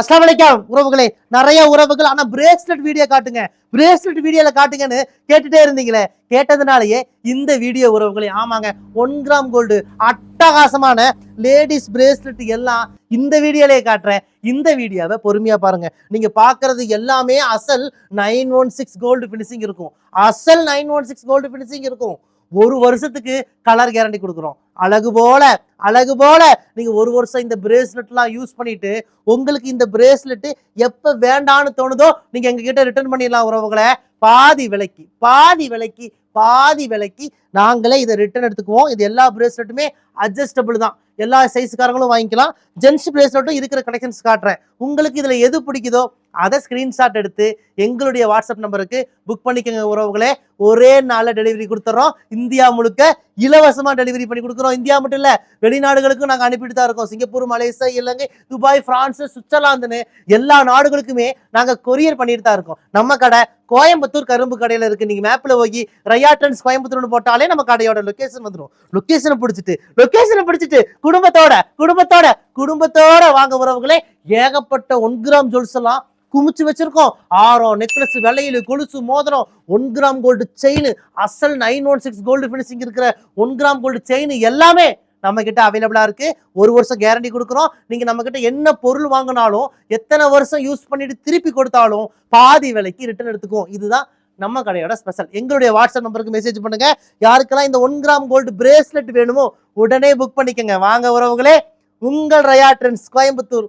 அஸ்லாம் வலைக்கம் உறவுகளே. நிறைய உறவுகள் ஆனால் பிரேஸ்லெட் வீடியோ காட்டுங்க. பிரேஸ்லெட் வீடியோல காட்டுங்கன்னு கேட்டுட்டே இருந்தீங்களே. கேட்டதுனாலயே இந்த வீடியோ உறவுகளே ஆமாங்க ஒன் கிராம் கோல்டு அட்டகாசமான லேடிஸ் பிரேஸ்லெட் எல்லாம் இந்த வீடியோலயே காட்டுறேன். இந்த வீடியோவை பொறுமையா பாருங்க. நீங்க பாக்குறது எல்லாமே அசல் nine one six gold finishing இருக்கும். அசல் nine one six gold finishing இருக்கும். ஒரு வருஷத்துக்கு கலர் கேரண்டி கொடுக்குறோம். அழகு போல அழகு போல. நீங்க ஒரு வருஷம் இந்த பிரேஸ்லெட்லாம் யூஸ் பண்ணிட்டு உங்களுக்கு இந்த பிரேஸ்லெட் எப்ப வேண்டான்னு தோணுதோ நீங்க எங்க கிட்ட ரிட்டர்ன் பண்ணிடலாம் உறவுகளை. பாதி விலைக்கு பாதி விலைக்கு பாதி விலைக்கு நாங்களே இதை ரிட்டர்ன் எடுத்துக்குவோம். இது எல்லா பிரேஸ்லெட்டுமே அட்ஜஸ்டபிள் தான். எல்லா சைஸ்காரங்களும் வாங்கிக்கலாம். ஜென்ஸ் பிரேஸ்லெட்டும் இருக்கிற கலெக்ஷன்ஸ் காட்டுறேன். உங்களுக்கு இதில் எது பிடிக்குதோ அதை ஸ்கிரீன்ஷாட் எடுத்து எங்களுடைய வாட்ஸ்அப் நம்பருக்கு புக் பண்ணிக்கோங்க உறவுகளே. ஒரே நாளில் டெலிவரி கொடுத்துறோம். இந்தியா முழுக்க இலவசமாக டெலிவரி பண்ணி கொடுக்குறோம். இந்தியா மட்டும் இல்லை வெளிநாடுகளுக்கும் நாங்கள் அனுப்பிட்டு தான் இருக்கோம். Singapore Malaysia Ilangai Dubai France சுவிட்சர்லாந்துன்னு எல்லா நாடுகளுக்குமே நாங்கள் கொரியர் பண்ணிட்டு தான் இருக்கோம். நம்ம கடை கோயம்புத்தூர் கரும்பு கடையில் இருக்குது நீங்கள் மேப்பில் போய் ரயாட்டன்ஸ் கோயம்புத்தூர்னு போட்டாலே நம்ம கடையோட லொக்கேஷன் வந்துடும் லொக்கேஷனை பிடிச்சிட்டு லொக்கேஷனை பிடிச்சிட்டு குடும்பத்தோட குடும்பத்தோட குடும்பத்தோட வாங்க உறவுகளே ஏகப்பட்ட ஒன் கிராம் ஜுவல்ஸ் எல்லாம் குமிச்சு வச்சிருக்கோம். ஆரம் நெக்லஸ் வெள்ளையில கொலுசு மோதிரம் ஒன் கிராம் கோல்டு செயின் அசல் nine one six gold finishing இருக்கிற ஒன் கிராம் கோல்டு செயின் எல்லாமே நம்ம கிட்ட அவைலபிளா இருக்கு. ஒரு வருஷம் கேரண்டி கொடுக்குறோம். நீங்க நம்ம கிட்ட என்ன பொருள் வாங்கினாலும் எத்தனை வருஷம் யூஸ் பண்ணிட்டு திருப்பி கொடுத்தாலும் பாதி விலைக்கு ரிட்டர்ன் எடுத்துக்குவோம். இதுதான் நம்ம கடையோட ஸ்பெஷல் எங்களுடைய வாட்ஸ்அப் நம்பருக்கு மெசேஜ் பண்ணுங்க. யாருக்கெல்லாம் இந்த ஒன் கிராம் கோல்டு பிரேஸ்லெட் வேணுமோ உடனே புக் பண்ணிக்கோங்க. வாங்க உறவுகளே உங்கள் ரயா ட்ரெண்ட்ஸ் கோயம்புத்தூர்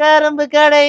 கரும்பு கடை.